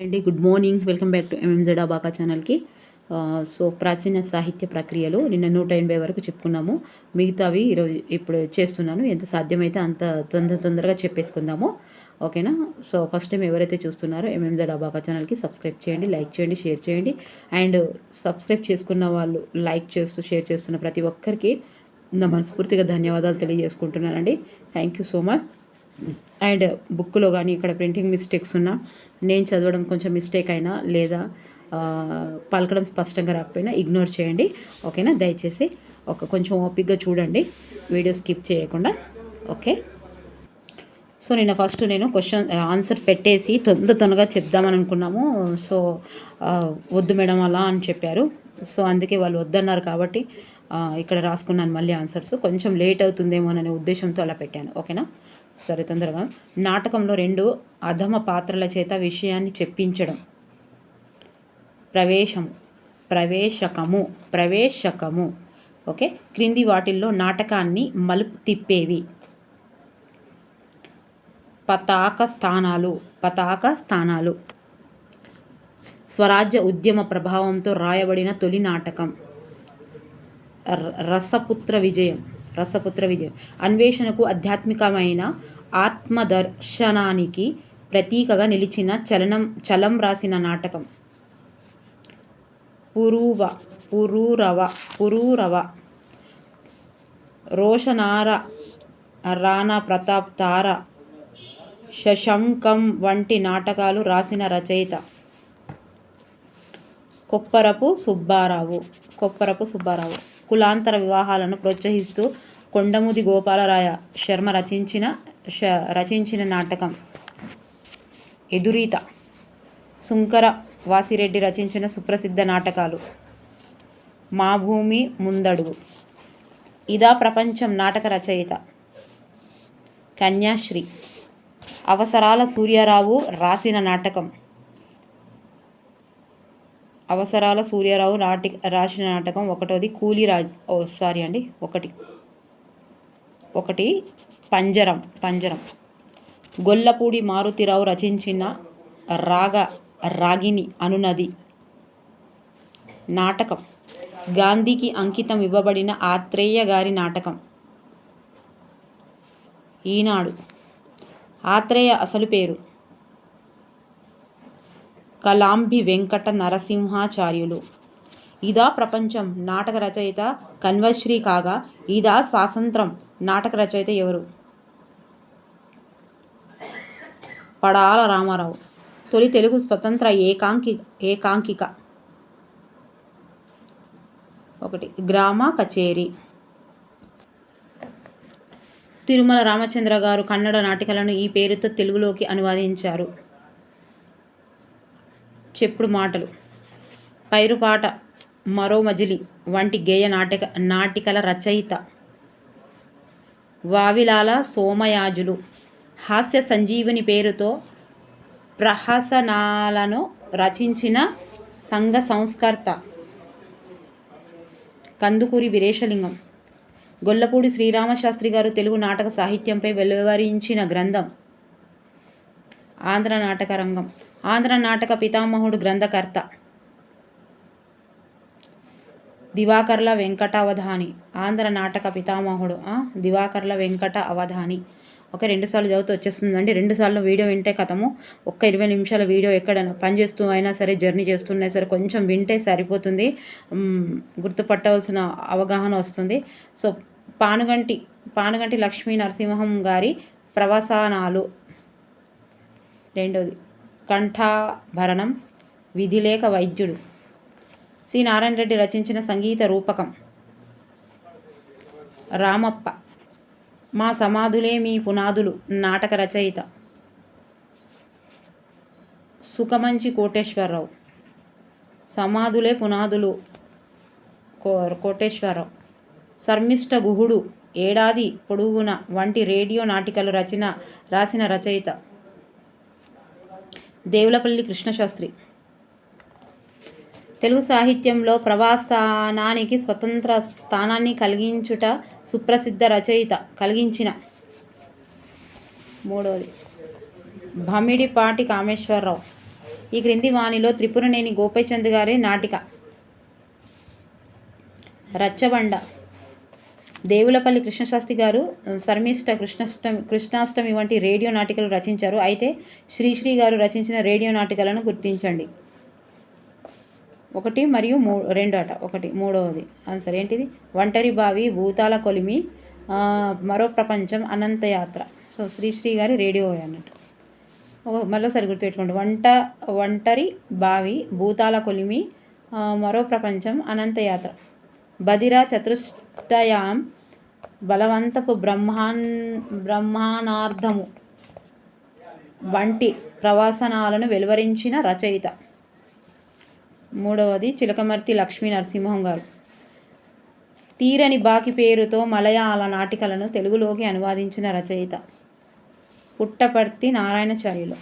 అండి good morning welcome back to MMZ abaca ఛానల్కి so ప్రాచీన సాహిత్య ప్రక్రియలు నిన్న నూట ఎనభై వరకు చెప్పుకున్నాము. మిగతావి ఈరోజు ఇప్పుడు చేస్తున్నాను. ఎంత సాధ్యమైతే అంత తొందర తొందరగా చెప్పేసుకుందాము. ఓకేనా? సో ఫస్ట్ టైం ఎవరైతే చూస్తున్నారో ఎంఎంజెడ్ అబాకా ఛానల్కి సబ్స్క్రైబ్ చేయండి లైక్ చేయండి షేర్ చేయండి. అండ్ సబ్స్క్రైబ్ చేసుకున్న వాళ్ళు లైక్ చేస్తూ షేర్ చేస్తున్న ప్రతి ఒక్కరికి నా మనస్ఫూర్తిగా ధన్యవాదాలు తెలియజేసుకుంటున్నానండి. Thank you so much and బుక్లో కానీ ఇక్కడ ప్రింటింగ్ మిస్టేక్స్ ఉన్నా నేను చదవడం కొంచెం మిస్టేక్ అయినా లేదా పలకడం స్పష్టంగా రాకపోయినా ఇగ్నోర్ చేయండి. ఓకేనా? దయచేసి ఒక కొంచెం ఓపిక్గా చూడండి. వీడియో స్కిప్ చేయకుండా. ఓకే? సో నిన్న ఫస్ట్ నేను క్వశ్చన్ ఆన్సర్ పెట్టేసి తొందర తొందరగా చెప్దామని అనుకున్నాము. సో వద్దు మేడం అలా అని చెప్పారు. సో అందుకే వాళ్ళు వద్దన్నారు కాబట్టి ఇక్కడ రాసుకున్నాను మళ్ళీ ఆన్సర్స్. కొంచెం లేట్ అవుతుందేమో అనే ఉద్దేశంతో అలా పెట్టాను. ఓకేనా? సరే తొందరగా. నాటకంలో రెండు అధమ పాత్రల చేత విషయాన్ని చెప్పించడం. ప్రవేశం ప్రవేశకము. ప్రవేశకము. ఓకే? క్రింది వాటిల్లో నాటకాన్ని మలుపు తిప్పేవి. పతాక స్థానాలు. పతాక స్థానాలు. స్వరాజ్య ఉద్యమ ప్రభావంతో రాయబడిన తొలి నాటకం. రసపుత్ర విజయం రసపుత్ర విజయం. అన్వేషణకు ఆధ్యాత్మికమైన ఆత్మదర్శనానికి ప్రతీకగా నిలిచిన చలనం చలం రాసిన నాటకం. పురూవ పురూరవ పురూరవ. రోషనార రాణా ప్రతాప్ తార శశంకం వంటి నాటకాలు రాసిన రచయిత. కొప్పరపు సుబ్బారావు కొప్పరపు సుబ్బారావు. కులాంతర వివాహాలను ప్రోత్సహిస్తూ కొండముది గోపాలరాయ శర్మ రచించిన రచించిన నాటకం ఎదురీత. సుంకర వాసిరెడ్డి రచించిన సుప్రసిద్ధ నాటకాలు మా భూమి ముందడుగు. ఇదా ప్రపంచం నాటక రచయిత కన్యాశ్రీ. అవసరాల సూర్యారావు రాసిన నాటకం అవసరాల సూర్యారావు నాటి రాసిన నాటకం ఒకటోది కూలి రాజ్ ఓ సారీ అండి ఒకటి. ఒకటి పంజరం పంజరం. గొల్లపూడి మారుతిరావు రచించిన రాగ రాగిని అనునది నాటకం. గాంధీకి అంకితం ఇవ్వబడిన ఆత్రేయ గారి నాటకం. ఈనాడు. ఆత్రేయ అసలు పేరు. కలాంబి వెంకట నరసింహాచార్యులు. ఇదా ప్రపంచం. నాటక రచయిత కన్వశ్రీ కాగా ఇదా స్వాతంత్రం. నాటక రచయిత ఎవరు? పడాల రామారావు. తొలి తెలుగు స్వతంత్ర ఏకాంకి ఏకాంకిక. ఒకటి గ్రామ కచేరీ. తిరుమల రామచంద్ర గారు కన్నడ నాటికలను ఈ పేరుతో తెలుగులోకి అనువదించారు. చెప్పుడు మాటలు. పైరుపాట మరో మజిలి వంటి గేయ నాటక నాటికల రచయిత. వావిలాల సోమయాజులు. హాస్య సంజీవుని పేరుతో ప్రహసనాలను రచించిన సంఘ సంస్కర్త. కందుకూరి వీరేశలింగం. గొల్లపూడి శ్రీరామశాస్త్రి గారు తెలుగు నాటక సాహిత్యంపై వెలువరించిన గ్రంథం. ఆంధ్ర నాటక రంగం. ఆంధ్ర నాటక పితామహుడు గ్రంథకర్త. దివాకర్ల వెంకట అవధాని ఆంధ్ర నాటక పితామహుడు దివాకర్ల వెంకట అవధాని ఒక రెండుసార్లు చదివితే వచ్చేస్తుందండి. రెండు సార్లు వీడియో వింటే కథము. ఒక్క ఇరవై నిమిషాల వీడియో ఎక్కడైనా పనిచేస్తూ అయినా సరే జర్నీ చేస్తున్నా సరే కొంచెం వింటే సరిపోతుంది. గుర్తుపట్టవలసిన అవగాహన వస్తుంది. సో పానుగంటి పానుగంటి లక్ష్మీ నరసింహం గారి ప్రవసానాలు. రెండోది కంఠాభరణం విధిలేక వైద్యుడు. సి. నారాయణ రెడ్డి రచించిన సంగీత రూపకం. రామప్ప మా సమాధులే మీ పునాదులు నాటక రచయిత. సుఖమంచి కోటేశ్వరరావు సమాధులే పునాదులు కో కోటేశ్వరరావు. శర్మిష్ట గుహుడు ఏడాది పొడుగున వంటి రేడియో నాటికలు రచన రాసిన రచయిత. దేవులపల్లి కృష్ణశాస్త్రి. తెలుగు సాహిత్యంలో ప్రవాసానానికి స్వతంత్ర స్థానాన్ని కలిగించుట సుప్రసిద్ధ రచయిత కలిగించిన. మూడవది భమిడిపాటి కామేశ్వరరావు. ఈ క్రింది వాణిలో త్రిపురనేని గోపైచంద్ గారి నాటిక. రచ్చబండ దేవులపల్లి కృష్ణశాస్త్రి గారు శర్మిష్ట కృష్ణాష్టమి కృష్ణాష్టమి వంటి రేడియో నాటికలు రచించారు. అయితే శ్రీశ్రీ గారు రచించిన రేడియో నాటికలను గుర్తించండి. ఒకటి మరియు మూ రెండు అట. ఒకటి మూడవది. ఆన్సర్ ఏంటిది? ఒంటరి బావి భూతాల కొలిమి మరో ప్రపంచం అనంతయాత్ర. సో శ్రీశ్రీ గారి రేడియో అన్నట్టు. ఒక మళ్ళీసారి గుర్తుపెట్టుకోండి. వంట ఒంటరి బావి భూతాల కొలిమి మరో ప్రపంచం అనంతయాత్ర. బదిరా చతుష్టయాం బలవంతపు బ్రహ్మాన్ బ్రహ్మానార్థము వంటి ప్రవాసనాలను వెలువరించిన రచయిత. మూడవది చిలకమర్తి లక్ష్మీ నరసింహం గారు. తీరని బాకి పేరుతో మలయాళ నాటికలను తెలుగులోకి అనువాదించిన రచయిత. పుట్టపర్తి నారాయణచార్యులు.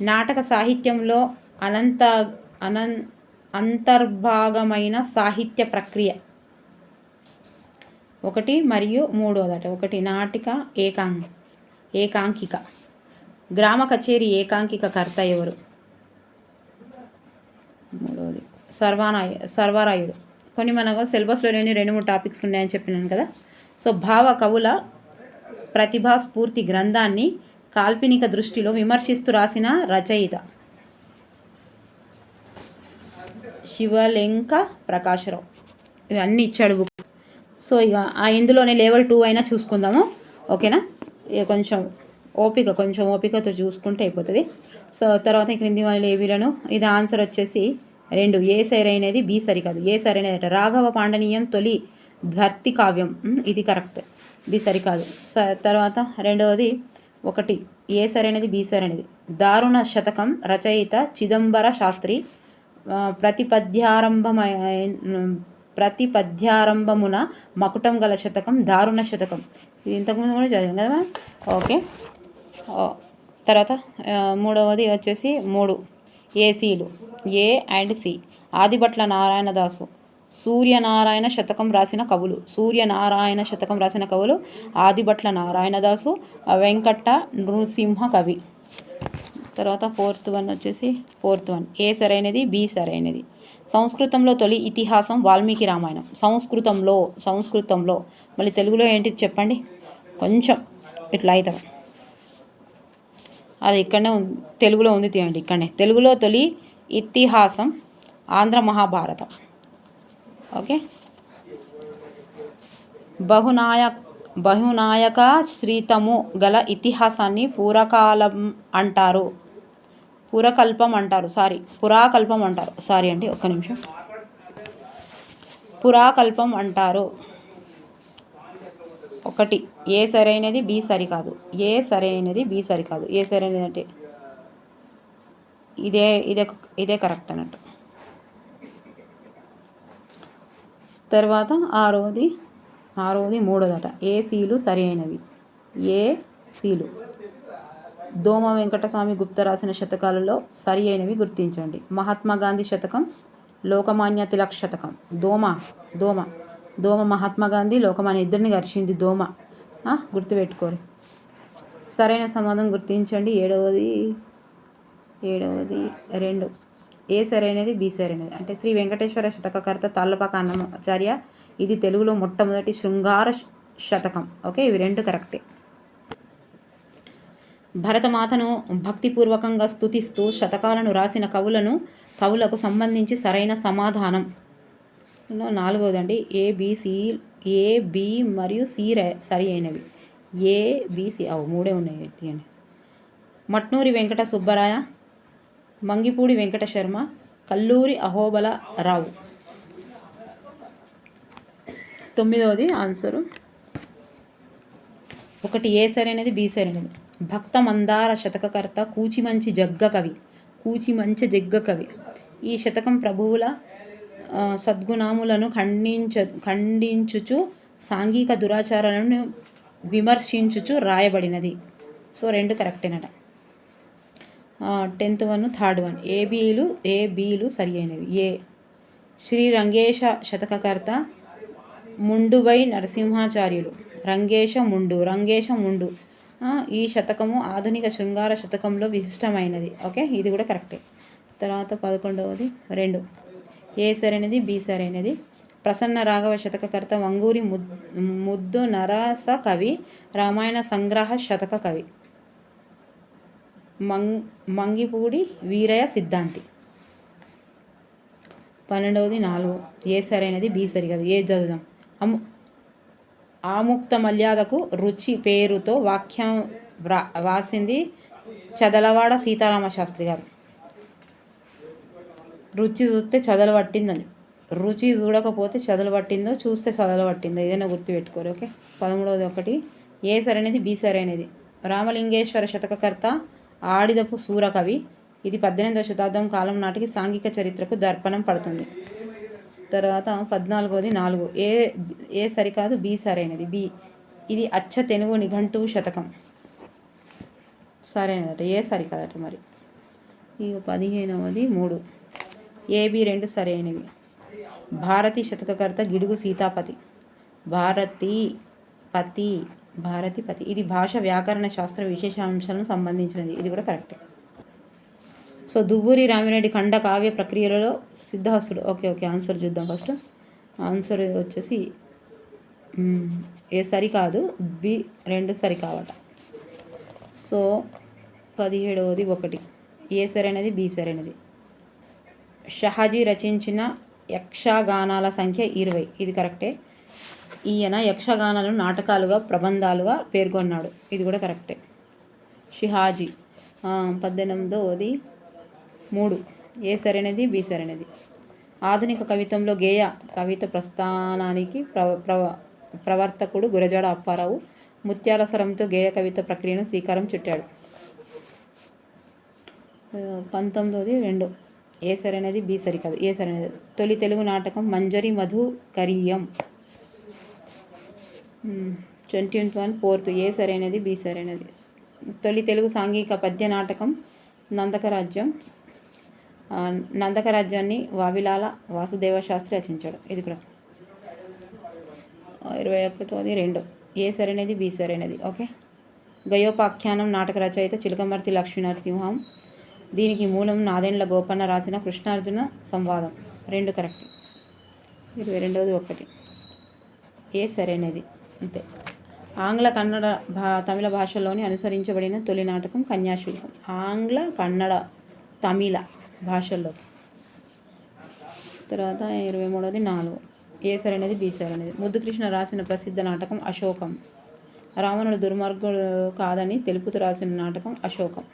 నాటక సాహిత్యంలో అనంత అనం అంతర్భాగమైన సాహిత్య ప్రక్రియ. ఒకటి మరియు మూడోదట. ఒకటి నాటిక ఏకాం ఏకాంకిక. గ్రామ కచేరీ ఏకాంకిక కర్త ఎవరు? మూడవది సర్వానాయ సర్వారాయుడు. కొన్ని మనకు సిలబస్లో లేని రెండు మూడు టాపిక్స్ ఉన్నాయని చెప్పినాను కదా. సో భావ కవుల ప్రతిభా స్ఫూర్తి గ్రంథాన్ని కాల్పనిక దృష్టిలో విమర్శిస్తూ రాసిన రచయిత శివలెంక ప్రకాశరావు. ఇవన్నీ ఇచ్చాడు బుక్ సో ఇక ఆ ఇందులోనే లెవెల్ టూ అయినా చూసుకుందాము. ఓకేనా ఇక కొంచెం ఓపిక కొంచెం ఓపికతో చూసుకుంటే అయిపోతుంది. సో తర్వాత క్రింది వాళ్ళు ఏవీలను ఇది ఆన్సర్ వచ్చేసి రెండు ఏ సరైనది బి సరికాదు ఏ సరైనది అట రాఘవ పాండనీయం తొలి ధ్వర్తి కావ్యం. ఇది కరెక్ట్ బి సరికాదు స తర్వాత రెండవది ఒకటి ఏ సరైనది బి సరైనది దారుణ శతకం రచయిత చిదంబర శాస్త్రి ఆ, ప్రతి పద్యారంభమున మకుటం గల శతకం దారుణ శతకం. ఇది ఇంతకుముందు కూడా చదివాం కదా ఓకే. తర్వాత మూడవది వచ్చేసి మూడు. ఏసీలు A and C. Adibhatla Narayanadasu Suryanarayana Shatakam రాసిన కవులు. సూర్యనారాయణ శతకం రాసిన కవులు ఆదిభట్ల నారాయణదాసు వెంకట నృసింహ కవి. తర్వాత ఫోర్త్ వన్ వచ్చేసి ఫోర్త్ వన్. ఏ సరైనది బి సరైనది. సంస్కృతంలో తొలి ఇతిహాసం వాల్మీకి రామాయణం. సంస్కృతంలో సంస్కృతంలో. మళ్ళీ తెలుగులో ఏంటి చెప్పండి? కొంచెం ఇట్లా అవుతాం అది ఇక్కడనే ఉంది తెలుగులో ఉంది తీయండి ఇక్కడనే. తెలుగులో తొలి ఇతిహాసం ఆంధ్ర మహాభారతం. ఓకే? బహునాయ బహునాయక శ్రీతము గల ఇతిహాసాన్ని పూరకాలం అంటారు. పురకల్పం అంటారు. సారీ పురాకల్పం అంటారు. సారీ అండి ఒక్క నిమిషం. పురాకల్పం అంటారు. ఒకటి ఏ సరైనది బి సరికాదు. ఏ సరైనది బి సరికాదు. ఏ సరైనది అంటే ఇదే ఇదే ఇదే కరెక్ట్ అన్నట్టు. తర్వాత ఆరోది ఆరోది మూడోదట. ఏ సీలు సరి అయినవి? ఏ సీలు. దోమ వెంకటస్వామి గుప్త రాసిన శతకాలలో సరి అయినవి గుర్తించండి. మహాత్మా గాంధీ శతకం లోకమాన్య తిలక్ శతకం. దోమ దోమ దోమ మహాత్మా గాంధీ లోకమాన్య ఇద్దరిని గరిచింది దోమ. గుర్తుపెట్టుకోరు. సరైన సమాధానం గుర్తించండి. ఏడవది ఏడవది రెండు. ఏ సరైనది బి సరైనది. అంటే శ్రీ వెంకటేశ్వర శతకకర్త తాళ్ళపాక అన్నమాచార్య ఇది తెలుగులో మొట్టమొదటి శృంగార శతకం. ఓకే ఇవి రెండు కరెక్టే. భరతమాతను భక్తిపూర్వకంగా స్తుతిస్తూ శతకాలను రాసిన కవులను కవులకు సంబంధించి సరైన సమాధానం. నాలుగవదండి. A B C A B మరియు సి సరి అయినవి. ఏ బి అవు మూడే ఉన్నాయి తీయండి. మట్నూరి వెంకట సుబ్బరాయ మంగిపూడి వెంకట శర్మ కల్లూరి అహోబల రావు. తొమ్మిదవది ఆన్సరు. ఒకటి ఏ సరైనది బి సరైనది భక్త మందార శతకకర్త కూచిమంచి జగ్గ కవి కూచిమంచి జగ్గ కవి ఈ శతకం ప్రభువుల సద్గుణాములను ఖండించ ఖండించుచు సాంఘిక దురాచారాలను విమర్శించుచు రాయబడినది. సో రెండు కరెక్టేనట. Tenth one third one. ఏబీలు ఏబీలు సరి అయినవి ఏ. శ్రీ రంగేశ శతకకర్త ముండుబై నరసింహాచార్యులు. రంగేశ ముండు రంగేశ ముండు. ఈ శతకము ఆధునిక శృంగార శతకంలో విశిష్టమైనది. ఓకే? ఇది కూడా కరెక్టే. తర్వాత పదకొండవది రెండు. ఏ సరైనది? బి సరైనది. ప్రసన్న రాఘవ శతకకర్త వంగూరి ముద్ ముద్దు నరస కవి రామాయణ సంగ్రహ శతక కవి. మంగ్ మంగిపూడి వీరయ్య సిద్ధాంతి. పన్నెండవది నాలుగు. ఏ సరైనది? బి సరిగదు. ఏ చదువుదాం? అమ్ము. ఆముక్త మర్యాదకు రుచి పేరుతో వాక్యం వ్రా చదలవాడ సీతారామ శాస్త్రి గారు. రుచి చూస్తే చదలు పట్టిందని. రుచి చూడకపోతే చదలు పట్టిందో చూస్తే చదలు పట్టిందో ఏదైనా గుర్తుపెట్టుకోరు ఓకే? పదమూడవది ఒకటి. ఏ సరైనది బి సరైనది రామలింగేశ్వర శతకకర్త ఆడిదపు సూరకవి. ఇది పద్దెనిమిదవ శతాబ్దం కాలం నాటికి సాంఘిక చరిత్రకు దర్పణం పడుతుంది. తర్వాత పద్నాలుగోది నాలుగు. ఏ ఏ సరికాదు బి సరైనది. బి. ఇది అచ్చ తెనుగు నిఘంటు శతకం. సరైనదట. ఏ సరికాదట మరి? ఇక పదిహేనవది మూడు. ఏబి రెండు సరైనవి. భారతి శతకకర్త గిడుగు సీతాపతి. భారతి పతి భారతి పతి. ఇది భాష వ్యాకరణ శాస్త్ర విశేషాంశాలను సంబంధించినది. ఇది కూడా కరెక్టే. సో దువ్వూరి రామిరెడ్డి ఖండ కావ్య ప్రక్రియలలో సిద్ధహస్తుడు. ఓకే ఓకే ఆన్సర్ చూద్దాం ఫస్ట్. ఆన్సర్ వచ్చేసి ఏ సరికాదు బి రెండు సరికావట సో పదిహేడవది ఒకటి. ఏ సరైనది బి సరైనది షహాజీ రచించిన యక్షగానాల సంఖ్య ఇరవై. ఇది కరెక్టే. ఈయన యక్షగానాలను నాటకాలుగా ప్రబంధాలుగా పేర్కొన్నాడు. ఇది కూడా కరెక్టే. షిహాజీ. పద్దెనిమిదోది మూడు ఏ సరైనది బి సరైనది. ఆధునిక కవిత్వంలో గేయ కవిత ప్రస్థానానికి ప్రవ ప్రవ ప్రవర్తకుడు గురజాడ అప్పారావు ముత్యాల స్వరంతో గేయ కవిత ప్రక్రియను శ్రీకారం చుట్టాడు. పంతొమ్మిది రెండు ఏ సరైనది బి సరికాదు ఏ సరైనది. తొలి తెలుగు నాటకం Manjari Madhukariyam. Twenty one fourth A సరైనది బి సరైనది. తొలి తెలుగు సాంఘిక పద్య నాటకం నందకరాజ్యం. నందకరాజ్యాన్ని వావిలాల వాసుదేవ శాస్త్రి రచించాడు. ఇది కూడా. ఇరవై ఒకటోది రెండు. ఏ సరైనది బి సరైనది? ఓకే. గయోపాఖ్యానం నాటక రచయిత చిలకమర్తి లక్ష్మీనరసింహం దీనికి మూలం నాదెండ్ల గోపన్న రాసిన కృష్ణార్జున సంవాదం. రెండు కరెక్ట్. ఇరవై రెండవది ఒకటి. ఏ సరైనది? అంతే. ఆంగ్ల కన్నడ భా తమిళ భాషలోని అనుసరించబడిన తొలి నాటకం కన్యాశుల్కం. ఆంగ్ల కన్నడ తమిళ. భాషల్లో. తర్వాత ఇరవై మూడవది నాలుగు. ఏ సరైనది బి సరైనది అనేది. ముద్దుకృష్ణ రాసిన ప్రసిద్ధ నాటకం అశోకం. రావణుడు దుర్మార్గుడు కాదని తెలుపుతూ రాసిన నాటకం అశోకం.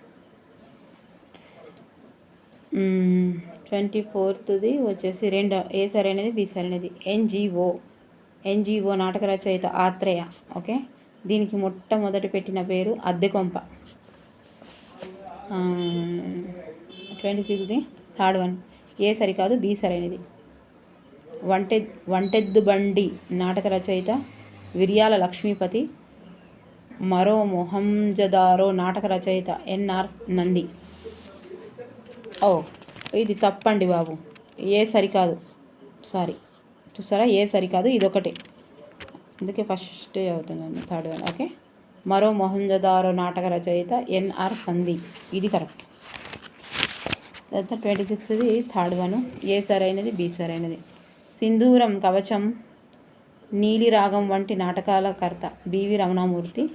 ట్వంటీ ఫోర్త్ది వచ్చేసి రెండు. ఏ సరైనది బి సరైనది ఎన్జిఓ ఎన్జిఓ నాటక రచయిత ఆత్రేయ. ఓకే? దీనికి మొట్టమొదటి పెట్టిన పేరు అద్దెకొంప. ట్వంటీ సిక్స్ది థర్డ్ వన్. ఏ సరికాదు బి సరైనది. వంటె వంటెద్దు బండి నాటక రచయిత విరియాల లక్ష్మీపతి మరో మొహంజదారో నాటక రచయిత ఎన్ఆర్ నంది. ఓ ఇది తప్పండి బాబు. ఏ సరికాదు. సారీ. చూస్తారా? ఏ సరికాదు ఇది ఒకటే అందుకే ఫస్ట్ అవుతుందండి థర్డ్ వన్. ఓకే? మరో మొహంజదారో నాటక రచయిత ఎన్ఆర్ సంధి. ఇది కరెక్ట్. తర్వాత ట్వంటీ సిక్స్ది థర్డ్ వన్ ఏ సరైనది బి సరైనది సింధూరం కవచం నీలిరాగం వంటి నాటకాల కర్త బివి రమణామూర్తి.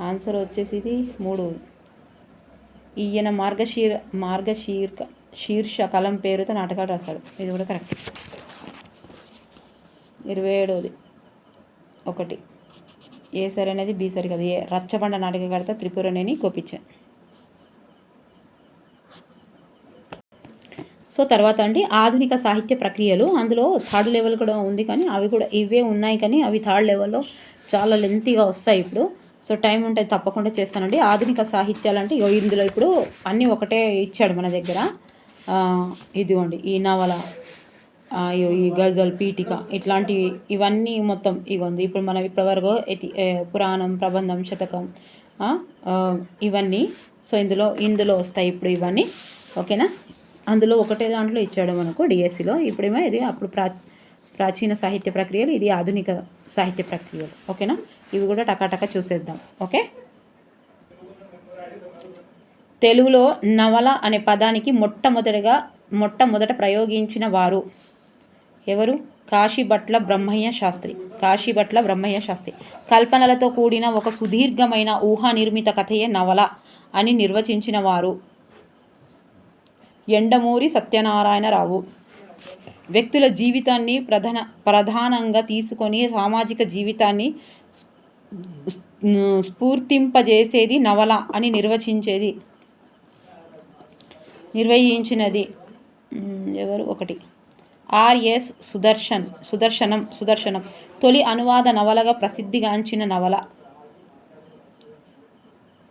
ఆన్సర్ వచ్చేసి ఇది మూడు. ఈయన మార్గశీర్ మార్గశీర్క శీర్ష కలం పేరుతో నాటకాలు రాశాడు. ఇది కూడా కరెక్ట్ ఇరవై ఏడవది ఒకటి. ఏ సరైనది బి సరి కదా. ఏ రచ్చబండ నాటకకర్త త్రిపురనేని కోపించాను సో తర్వాత అండి ఆధునిక సాహిత్య ప్రక్రియలు. అందులో థర్డ్ లెవెల్ కూడా ఉంది కానీ అవి కూడా ఇవే ఉన్నాయి కానీ అవి థర్డ్ లెవెల్లో చాలా లెంతీగా వస్తాయి ఇప్పుడు. సో టైం ఉంటే తప్పకుండా చేస్తానండి. ఆధునిక సాహిత్యాలు అంటే ఇగో ఇందులో ఇప్పుడు అన్నీ ఒకటే ఇచ్చాడు మన దగ్గర. ఇదిగోండి ఈ నవల ఈ గజల్ పీఠిక ఇట్లాంటివి ఇవన్నీ మొత్తం ఇగోంది. ఇప్పుడు మనం ఇప్పటివరకు ఎతి పురాణం ప్రబంధం శతకం ఇవన్నీ. సో ఇందులో ఇందులో వస్తాయి ఇప్పుడు ఇవన్నీ. ఓకేనా? అందులో ఒకటే దాంట్లో ఇచ్చాడు మనకు డిఎస్సిలో ఇప్పుడేమో ఇది అప్పుడు ప్రా ప్రాచీన సాహిత్య ప్రక్రియలు ఇది ఆధునిక సాహిత్య ప్రక్రియలు. ఓకేనా? ఇవి కూడా టకాటకా చూసేద్దాం. ఓకే? తెలుగులో నవల అనే పదానికి మొట్టమొదటిగా మొట్టమొదట ప్రయోగించిన వారు ఎవరు? కాశీభట్ల బ్రహ్మయ్య శాస్త్రి. కాశీభట్ల బ్రహ్మయ్య శాస్త్రి. కల్పనలతో కూడిన ఒక సుదీర్ఘమైన ఊహా నిర్మిత కథయే నవల అని నిర్వచించిన వారు. ఎండమూరి సత్యనారాయణరావు. వ్యక్తుల జీవితాన్ని ప్రధాన ప్రధానంగా తీసుకొని సామాజిక జీవితాన్ని స్ఫూర్తింపజేసేది నవల అని నిర్వచించేది నిర్వహించినది ఎవరు? ఒకటి. ఆర్ఎస్ సుదర్శన్ సుదర్శనం సుదర్శనం. తొలి అనువాద నవలగా ప్రసిద్ధిగాంచిన నవల.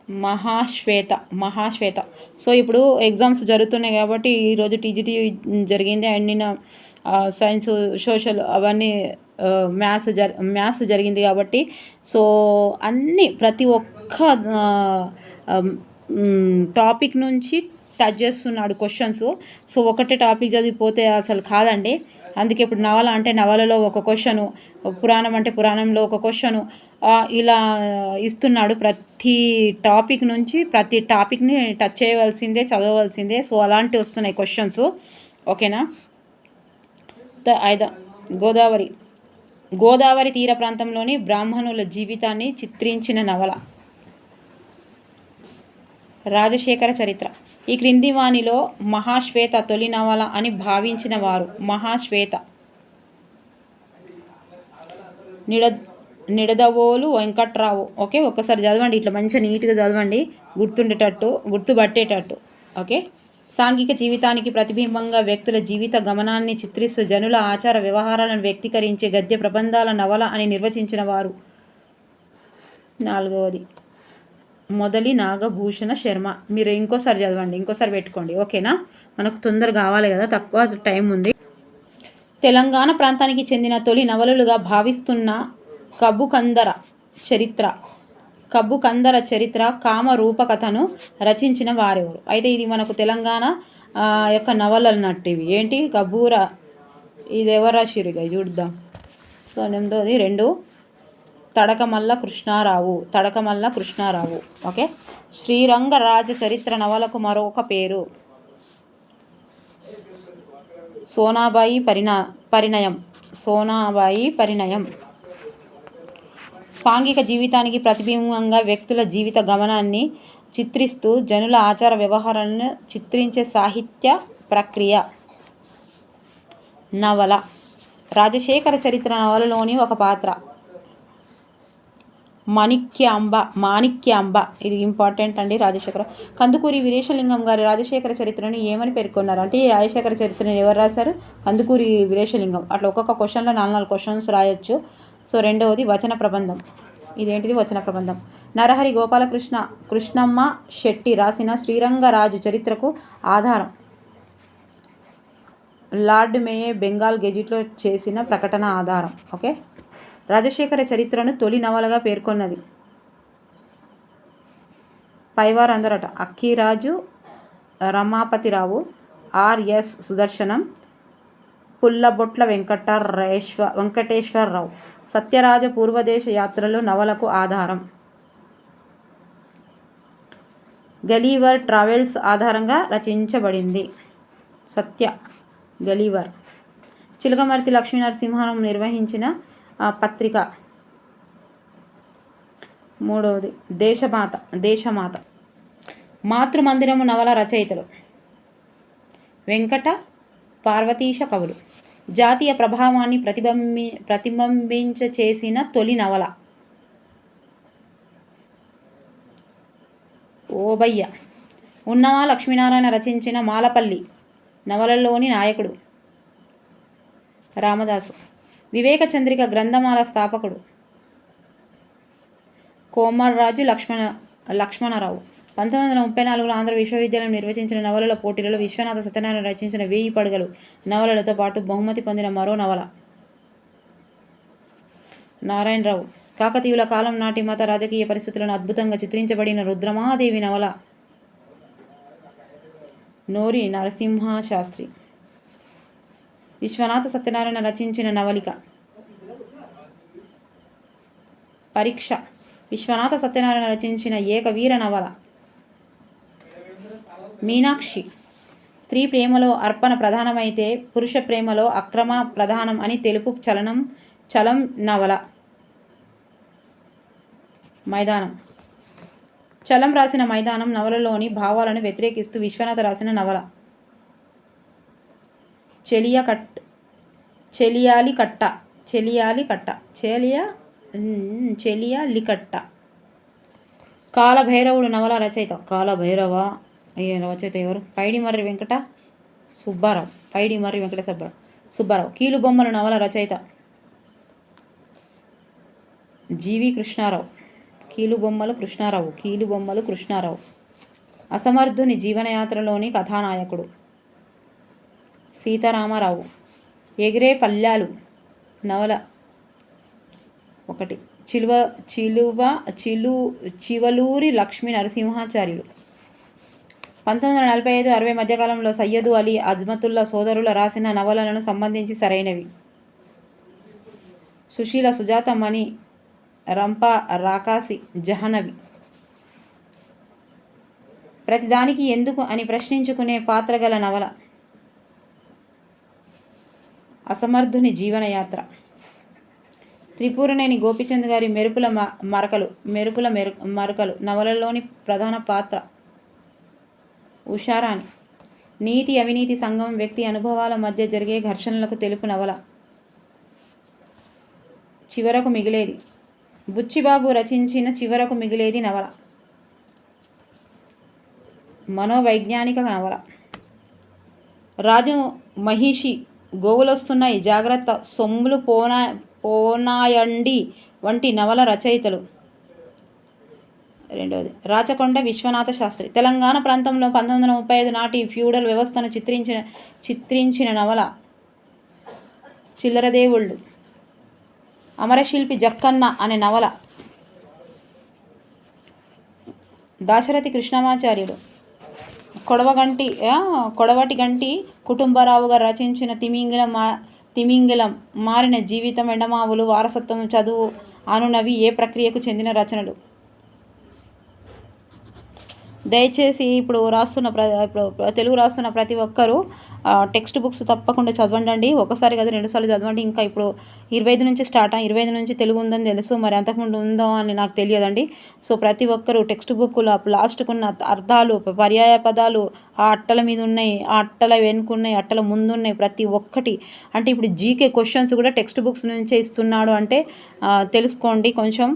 మహాశ్వేత మహాశ్వేత. సో ఇప్పుడు ఎగ్జామ్స్ జరుగుతున్నాయి కాబట్టి ఈరోజు టీజీటీ జరిగింది అండ్ నిన్న సైన్స్ సోషల్ అవన్నీ మ్యాథ్స్ జరి మ్యాథ్స్ జరిగింది కాబట్టి సో అన్నీ ప్రతి ఒక్క టాపిక్ నుంచి టచ్ చేస్తున్నాడు క్వశ్చన్స్. సో ఒకటే టాపిక్ చదివిపోతే అసలు కాదండి. అందుకే ఇప్పుడు నవల అంటే నవలలో ఒక క్వశ్చను పురాణం అంటే పురాణంలో ఒక క్వశ్చను. ఇలా ఇస్తున్నాడు ప్రతి టాపిక్ నుంచి ప్రతి టాపిక్ని టచ్ చేయవలసిందే చదవవలసిందే. సో అలాంటివి వస్తున్నాయి క్వశ్చన్స్. ఓకేనా? త- గోదావరి. గోదావరి తీర ప్రాంతంలోని బ్రాహ్మణుల జీవితాన్ని చిత్రించిన నవల. రాజశేఖర చరిత్ర. ఈ క్రింది వాణిలో మహాశ్వేత తొలి నవల అని భావించిన వారు మహాశ్వేత. నిడ నిడదవోలు వెంకట్రావు. ఓకే ఒక్కసారి చదవండి ఇట్లా మంచిగా నీట్గా చదవండి. గుర్తుండేటట్టు గుర్తుపట్టేటట్టు. ఓకే? సాంఘిక జీవితానికి ప్రతిబింబంగా వ్యక్తుల జీవిత గమనాన్ని చిత్రిస్తూ జనుల ఆచార వ్యవహారాలను వ్యక్తీకరించే గద్య ప్రబంధాల నవల అని నిర్వచించిన వారు. నాలుగవది. మొదలి నాగభూషణ శర్మ. మీరు ఇంకోసారి చదవండి ఇంకోసారి పెట్టుకోండి ఓకేనా? మనకు తొందర కావాలి కదా తక్కువ టైం ఉంది. తెలంగాణ ప్రాంతానికి చెందిన తొలి నవలలుగా భావిస్తున్న కబుకందర చరిత్ర. కబుకందర చరిత్ర కామరూపకథను రచించిన వారెవరు? అయితే ఇది మనకు తెలంగాణ యొక్క నవలలు అన్నట్టు ఇవి ఏంటి? కబూర ఇది ఎవరు రాసిరు ఇక చూద్దాం. సో ఎనిమిదోది రెండు. తడకమల్ల కృష్ణారావు తడకమల్ల కృష్ణారావు. ఓకే? శ్రీరంగ రాజ చరిత్ర నవలకు మరొక పేరు. సోనాబాయి పరిణా పరిణయం. సోనాబాయి పరిణయం. సాంఘిక జీవితానికి ప్రతిబింబంగా వ్యక్తుల జీవిత గమనాన్ని చిత్రిస్తూ జనుల ఆచార వ్యవహారాలను చిత్రించే సాహిత్య ప్రక్రియ. నవల. రాజశేఖర చరిత్ర నవలలోని ఒక పాత్ర. మాణిక్యాంబ మాణిక్యాంబ. ఇది ఇంపార్టెంట్ అండి రాజశేఖర. కందుకూరి వీరేశలింగం గారు రాజశేఖర చరిత్రను ఏమని పేర్కొన్నారు? అంటే ఈ రాజశేఖర చరిత్రను ఎవరు రాశారు? కందుకూరి వీరేశలింగం. అట్లా ఒక్కొక్క క్వశ్చన్లో నాలుగు నాలుగు క్వశ్చన్స్ రాయొచ్చు. సో రెండవది వచన ప్రబంధం. ఇదేంటిది వచన ప్రబంధం? నరహరి గోపాలకృష్ణ కృష్ణమ్మ శెట్టి రాసిన శ్రీరంగరాజు చరిత్రకు ఆధారం. లార్డ్ మేయే బెంగాల్ గెజిట్లో చేసిన ప్రకటన ఆధారం. ఓకే? రాజశేఖర చరిత్రను తొలి నవలగా పేర్కొన్నది. పైవారందరట అక్కిరాజు రమాపతిరావు ఆర్ఎస్ సుదర్శనం పుల్లబొట్ల వెంకటరేశ్వ వెంకటేశ్వరరావు. సత్యరాజ పూర్వదేశ యాత్రలు నవలకు ఆధారం. గలీవర్ ట్రావెల్స్ ఆధారంగా రచించబడింది. సత్య గలీవర్. చిలకమర్తి లక్ష్మీనరసింహం నిర్వహించిన పత్రిక. మూడవది దేశమాత దేశమాత. మాతృమందిరము నవల రచయితలు. వెంకట పార్వతీశ కవులు. జాతీయ ప్రభావాన్ని ప్రతిబింబి ప్రతిబింబించ చేసిన తొలి నవల. ఓబయ్య. ఉన్నవా లక్ష్మీనారాయణ రచించిన మాలపల్లి. నవలలోని నాయకుడు. రామదాసు. వివేక చంద్రిక గ్రంథమాల స్థాపకుడు. కోమర్రాజు లక్ష్మణ లక్ష్మణరావు. పంతొమ్మిది వందల ముప్పై నాలుగులో ఆంధ్ర విశ్వవిద్యాలయం నిర్వహించిన నవలల పోటీలలో విశ్వనాథ సత్యనారాయణ రచించిన వేయి పడగలు నవలలతో పాటు బహుమతి పొందిన మరో నవల. నారాయణరావు. కాకతీయుల కాలం నాటి మత రాజకీయ పరిస్థితులను అద్భుతంగా చిత్రించబడిన రుద్రమాదేవి నవల. నోరి నరసింహ శాస్త్రి. విశ్వనాథ సత్యనారాయణ రచించిన నవలిక. పరీక్ష. విశ్వనాథ సత్యనారాయణ రచించిన ఏకవీర నవల. మీనాక్షి. స్త్రీ ప్రేమలో అర్పణ ప్రధానమైతే పురుష ప్రేమలో అక్రమ ప్రధానం అని తెలుపు చలనం చలం నవల. మైదానం. చలం రాసిన మైదానం నవలలోని భావాలను వ్యతిరేకిస్తూ విశ్వనాథ రాసిన నవల. చెలియ కట్ చెలియాలి కట్ట చెలియాలి కట్ట చెలియ ఉమ్, చెలియాలి కట్ట. కాలభైరవుడు నవల రచయిత కాలభైరవ అయ్యే రచయిత ఎవరు? పైడిమర్రి వెంకట సుబ్బారావు పైడిమర్రి వెంకట సుబ్బారావు. సుబ్బారావు కీలుబొమ్మలు నవల రచయిత జీవి కృష్ణారావు. కీలుబొమ్మలు కృష్ణారావు కీలుబొమ్మలు కృష్ణారావు. అసమర్థుని జీవనయాత్రలోని కథానాయకుడు. సీతారామరావు. ఎగిరే పల్లాలు. నవల ఒకటి. చిలువ చిలువ చిలు చివలూరి లక్ష్మీ నరసింహాచార్యులు. పంతొమ్మిది వందల నలభై ఐదు అరవై మధ్యకాలంలో సయ్యదు అలీ అజ్మతుల్లా సోదరుల రాసిన నవలలను సంబంధించి సరైనవి. సుశీల సుజాత మణి రంప రాకాసి జహనవి. ప్రతిదానికి ఎందుకు అని ప్రశ్నించుకునే పాత్ర గల నవల. అసమర్థుని జీవనయాత్ర. త్రిపురనేని గోపిచంద్ గారి మెరుపుల మ- మరకలు మెరుపుల మెరు మరకలు నవలలోని ప్రధాన పాత్ర. ఉషారాణి. నీతి అవినీతి సంఘం వ్యక్తి అనుభవాల మధ్య జరిగే ఘర్షణలకు తెలుపు నవల. చివరకు మిగిలేది. బుచ్చిబాబు రచించిన చివరకు మిగిలేది నవల. మనోవైజ్ఞానిక నవల. రాజు మహిషి గోవులొస్తున్నాయి జాగ్రత్త సొమ్ములు పోనా పోనాయండి వంటి నవల రచయితలు. రెండవది రాచకొండ విశ్వనాథ శాస్త్రి. తెలంగాణ ప్రాంతంలో పంతొమ్మిది వందల ముప్పై ఐదు నాటి ఫ్యూడల్ వ్యవస్థను చిత్రించిన చిత్రించిన నవల చిల్లరదేవుళ్ళు. అమరశిల్పి జక్కన్న అనే నవల దాశరథి కృష్ణమాచార్యుడు. కొడవగంటి కొడవటి గంటి కుటుంబరావు గారు రచించిన తిమింగిలం మా తిమింగిలం మారిన జీవితం ఎండమావులు వారసత్వం చదువు అనునవి ఏ ప్రక్రియకు చెందిన రచనలు? దయచేసి ఇప్పుడు రాస్తున్న ప్ర ఇప్పుడు తెలుగు రాస్తున్న ప్రతి ఒక్కరూ టెక్స్ట్ బుక్స్ తప్పకుండా చదవండి ఒకసారి కదా రెండుసార్లు చదవండి. ఇంకా ఇప్పుడు ఇరవై ఐదు నుంచి స్టార్ట్ ఆ ఇరవై ఐదు నుంచి తెలుగు ఉందని తెలుసు. మరి అంతకుముందు ఉందో అని నాకు తెలియదండి. సో ప్రతి ఒక్కరూ టెక్స్ట్ బుక్లో లాస్ట్కున్న అర్థాలు పర్యాయ పదాలు ఆ అట్టల మీద ఉన్నాయి ఆ అట్టల వెనుకున్నాయి అట్టల ముందున్నాయి ప్రతి ఒక్కటి. అంటే ఇప్పుడు జీకే క్వశ్చన్స్ కూడా టెక్స్ట్ బుక్స్ నుంచే ఇస్తున్నాడు అంటే తెలుసుకోండి. కొంచెం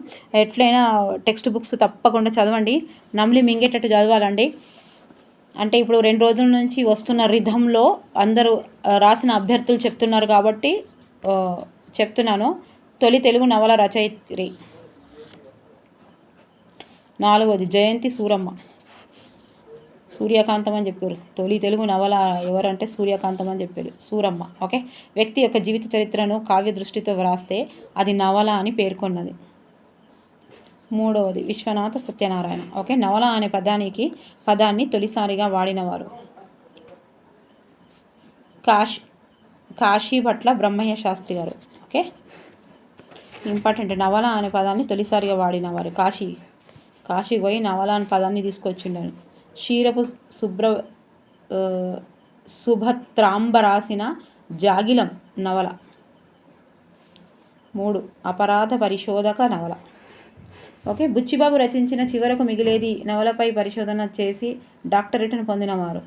ఎట్లయినా టెక్స్ట్ బుక్స్ తప్పకుండా చదవండి. నమ్లి మింగేటట్టు చదవాలండి. అంటే ఇప్పుడు రెండు రోజుల నుంచి వస్తున్న రిధంలో అందరూ రాసిన అభ్యర్థులు చెప్తున్నారు కాబట్టి చెప్తున్నాను. తొలి తెలుగు నవల రచయిత్రి. నాలుగవది జయంతి సూరమ్మ. సూర్యకాంతం అని చెప్పారు. తొలి తెలుగు నవల ఎవరంటే సూర్యకాంతం అని చెప్పారు. సూరమ్మ. ఓకే? వ్యక్తి యొక్క జీవిత చరిత్రను కావ్య దృష్టితో వ్రాస్తే అది నవల అని పేర్కొన్నది. మూడవది విశ్వనాథ సత్యనారాయణ. ఓకే నవల అనే పదానికి పదాన్ని తొలిసారిగా వాడినవారు. కాశీ కాశీ భట్ల బ్రహ్మయ్య శాస్త్రి గారు. Okay important. నవల అనే పదాన్ని తొలిసారిగా వాడినవారు. కాశీ కాశీ పోయి నవల అనే పదాన్ని తీసుకొచ్చిండారు. క్షీరపు శుభ్ర సుభత్రాంబ రాసిన జాగిలం నవల. మూడు అపరాధ పరిశోధక నవల. ఓకే బుచ్చిబాబు రచించిన చివరకు మిగిలేది నవలపై పరిశోధన చేసి డాక్టరేట్ను పొందినవారు.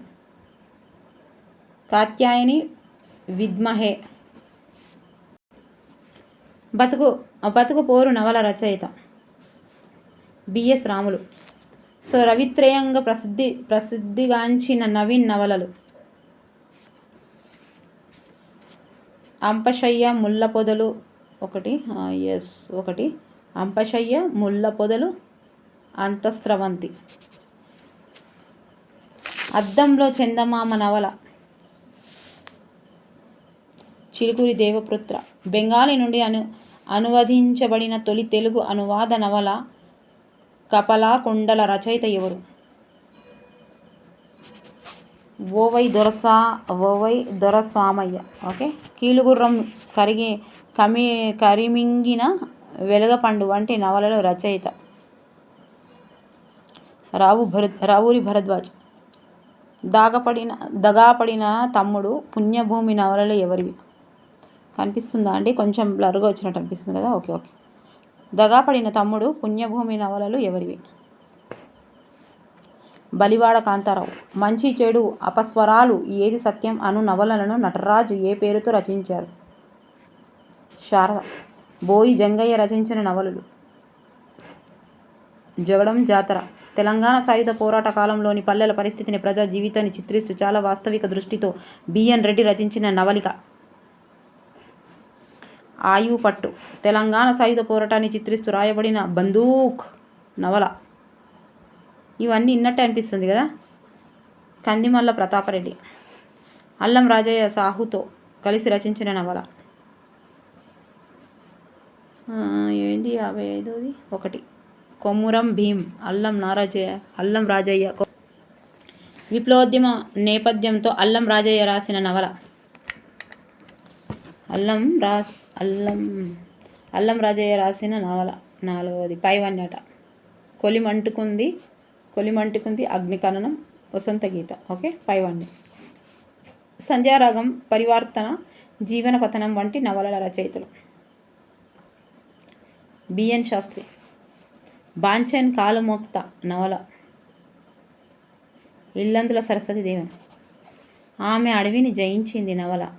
కాత్యాయని విద్మహే. బతుకు బతుకు పోరు నవల రచయిత. బిఎస్ రాములు. సో రవిత్రయంగా ప్రసిద్ధి ప్రసిద్ధిగాంచిన నవీన్ నవలలు. అంపశయ్య ముళ్ళ పొదలు ఒకటి ఎస్ ఒకటి. అంపశయ్య ముళ్ళ పొదలు అంతఃస్రవంతి. అద్దంలో చందమామ నవల. చిలుకూరి దేవపుత్ర. బెంగాలీ నుండి అను అనువదించబడిన తొలి తెలుగు అనువాద నవల కపలాకుండల రచయిత ఎవరు? ఓవై దొరసా ఓవై దొరస్వామయ్య. ఓకే? కీలుగుర్రం కరిగి కమి కరిమింగిన వెలగపండు వంటి నవలలో రచయిత. రావు భరత్ రావూరి భరద్వాజ్. దాగపడిన దగాపడిన తమ్ముడు పుణ్యభూమి నవలలు ఎవరివి? కనిపిస్తుందా అండి? కొంచెం బ్లర్గా వచ్చినట్టు అనిపిస్తుంది కదా? Okay okay. దగాపడిన తమ్ముడు పుణ్యభూమి నవలలు ఎవరివి? బలివాడ కాంతారావు. మంచి చెడు అపస్వరాలు ఏది సత్యం అను నవలలను నటరాజు ఏ పేరుతో రచించారు? శారద. బోయి జంగయ్య రచించిన నవలలు. జగడం జాతర. తెలంగాణ సాయుధ పోరాట కాలంలోని పల్లెల పరిస్థితిని ప్రజా జీవితాన్ని చిత్రిస్తూ చాలా వాస్తవిక దృష్టితో బిఎన్ రెడ్డి రచించిన నవలిక. ఆయు పట్టు. తెలంగాణ సాయుధ పోరాటాన్ని చిత్రిస్తూ రాయబడిన బందూక్ నవల. ఇవన్నీ ఇన్నట్టే అనిపిస్తుంది కదా? కందిమల్ల ప్రతాపరెడ్డి. అల్లం రాజయ్య సాహుతో కలిసి రచించిన నవల. ఏంది యాభై ఐదోది? ఒకటి. కొమురం భీం అల్లం నారాజయ్య అల్లం రాజయ్య విప్లవోద్యమ నేపథ్యంతో అల్లం రాజయ్య రాసిన నవల. అల్లం రా అల్లం అల్లం రాజయ్య రాసిన నవల నాలుగవది. పైవన్యట కొలిమంటుకుంది కొలిమంటుకుంది అగ్నికణనం వసంత గీత. ఓకే? పైవన్య సంధ్యారాగం పరివర్తన జీవన పతనం వంటి నవలల రచయితలు. బిఎన్ శాస్త్రి. బాంఛన్ కాలుమోక్త నవల. ఇల్లందుల సరస్వతి దేవన్. ఆమె అడవిని జయించింది నవల.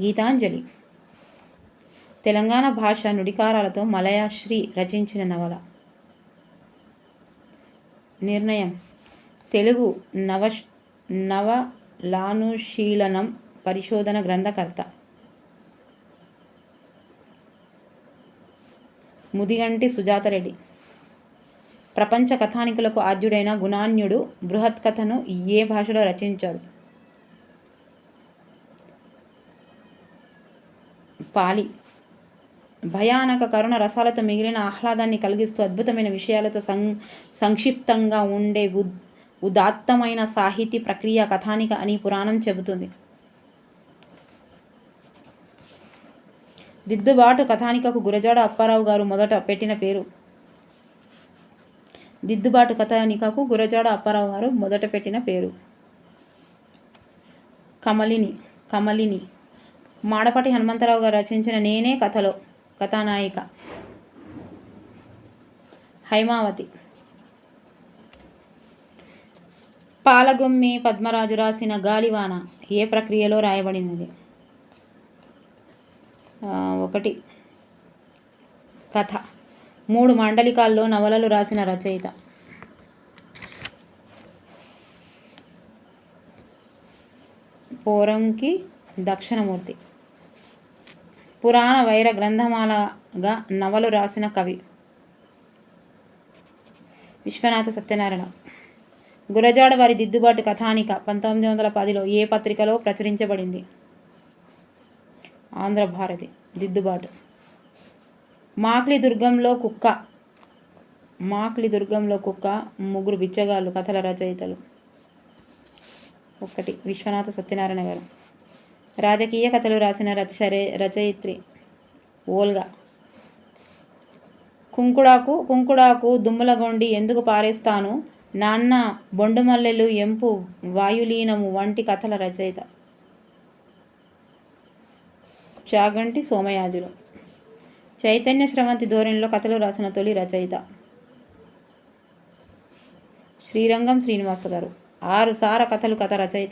గీతాంజలి. తెలంగాణ భాష నుడికారాలతో మలయాశ్రీ రచించిన నవల. నిర్ణయం. తెలుగు నవ నవలానుశీలనం పరిశోధన గ్రంథకర్త. ముదిగంటి సుజాతరెడ్డి ప్రపంచ కథానికులకు ఆద్యుడైన గుణాన్యుడు బృహత్ కథను ఏ భాషలో రచించాడు? పాలి. భయానక కరుణ రసాలతో మిగిలిన ఆహ్లాదాన్ని కలిగిస్తూ అద్భుతమైన విషయాలతో సం సంక్షిప్తంగా ఉండే ఉద్ ఉదాత్తమైన సాహితీ ప్రక్రియ కథానిక అని పురాణం చెబుతుంది. దిద్దుబాటు కథానికకు గురజాడ అప్పారావు గారు మొదట పెట్టిన పేరు. దిద్దుబాటు కథానికకు గురజాడ అప్పారావు గారు మొదట పెట్టిన పేరు. కమలిని కమలిని. మాడపాటి హనుమంతరావు గారు రచించిన నేనే కథలో కథానాయిక. హైమావతి. పాలగుమ్మి పద్మరాజు రాసిన గాలివాన ఏ ప్రక్రియలో రాయబడినది? ఒకటి. కథ. మూడు మాండలికాల్లో నవలలు రాసిన రచయిత. పోరంకి దక్షిణమూర్తి. పురాణ వైర గ్రంథమాలగా నవలు రాసిన కవి. విశ్వనాథ సత్యనారాయణ. గురజాడ వారి దిద్దుబాటు కథానిక పంతొమ్మిది వందల పదిలో ఏ పత్రికలో ప్రచురించబడింది? ఆంధ్రభారతి దిద్దుబాటు. మాక్లి దుర్గంలో కుక్క. మాక్లి దుర్గంలో కుక్క ముగ్గురు బిచ్చగాళ్ళు కథల రచయితలు. ఒకటి విశ్వనాథ సత్యనారాయణ గారు. రాజకీయ కథలు రాసిన రచరే రచయిత్రి ఓల్గా. కుంకుడాకు కుంకుడాకు దుమ్ములగొండి ఎందుకు పారేస్తాను? నాన్న బొండుమల్లెలు ఎంపు వాయులీనము వంటి కథల రచయిత. చాగంటి సోమయాజులు. చైతన్య శ్రవంతి ధోరణిలో కథలు రాసిన తొలి రచయిత. శ్రీరంగం శ్రీనివాస గారు. ఆరు సార కథలు కథ రచయిత.